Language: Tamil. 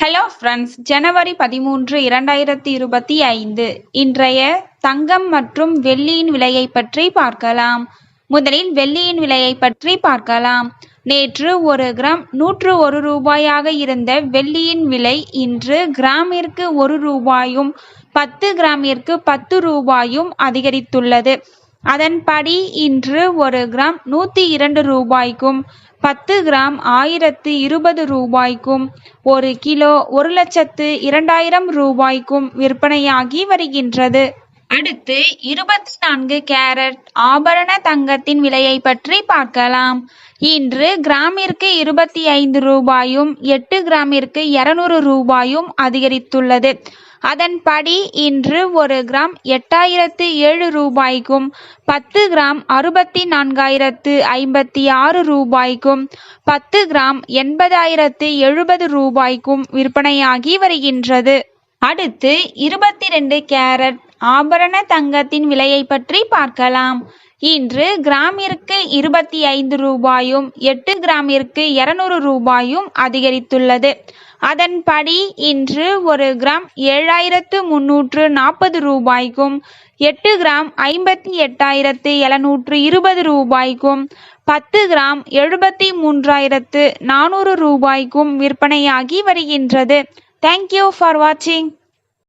ஹலோ ஃப்ரெண்ட்ஸ் ஜனவரி பதிமூன்று இரண்டாயிரத்தி இருபத்தி ஐந்து. இன்றைய தங்கம் மற்றும் வெள்ளியின் விலையை பற்றி பார்க்கலாம். முதலில் வெள்ளியின் விலையை பற்றி பார்க்கலாம். நேற்று ஒரு கிராம் நூற்று ஒரு ரூபாயாக இருந்த வெள்ளியின் விலை இன்று கிராமிற்கு ஒரு ரூபாயும் பத்து கிராமிற்கு பத்து ரூபாயும் அதிகரித்துள்ளது. அதன்படி இன்று ஒரு கிராம் நூற்றி இரண்டு ரூபாய்க்கும் பத்து கிராம் ஆயிரத்து இருபது ரூபாய்க்கும் ஒரு கிலோ ஒரு லட்சத்து இரண்டாயிரம் ரூபாய்க்கும் விற்பனையாகி வருகின்றது. அடுத்து இருபத்தி நான்கு கேரட் ஆபரண தங்கத்தின் விலையை பற்றி பார்க்கலாம். இன்று கிராமிற்கு இருபத்தி ஐந்து ரூபாயும் எட்டு கிராமிற்கு இருநூறு ரூபாயும் அதிகரித்துள்ளது. அதன்படி இன்று ஒரு கிராம் எட்டாயிரத்து ஏழு ரூபாய்க்கும் பத்து கிராம் அறுபத்தி நான்காயிரத்து ஐம்பத்தி ஆறு ரூபாய்க்கும் பத்து கிராம் எண்பதாயிரத்து எழுபது ரூபாய்க்கும் விற்பனையாகி வருகின்றது. அடுத்து இருபத்தி ரெண்டு கேரட் ஆபரண தங்கத்தின் விலையை பற்றி பார்க்கலாம். இன்று கிராமிற்கு இருபத்தி ஐந்து ரூபாயும் எட்டு கிராமிற்கு இருநூறு ரூபாயும் அதிகரித்துள்ளது. அதன்படி இன்று ஒரு கிராம் ஏழாயிரத்து முன்னூற்று நாற்பது ரூபாய்க்கும் எட்டு கிராம் ஐம்பத்தி எட்டாயிரத்து எழுநூற்று இருபது ரூபாய்க்கும் பத்து கிராம் எழுபத்தி மூன்றாயிரத்து நானூறு ரூபாய்க்கும் விற்பனையாகி வருகின்றது. தேங்க்யூ ஃபார் வாட்சிங்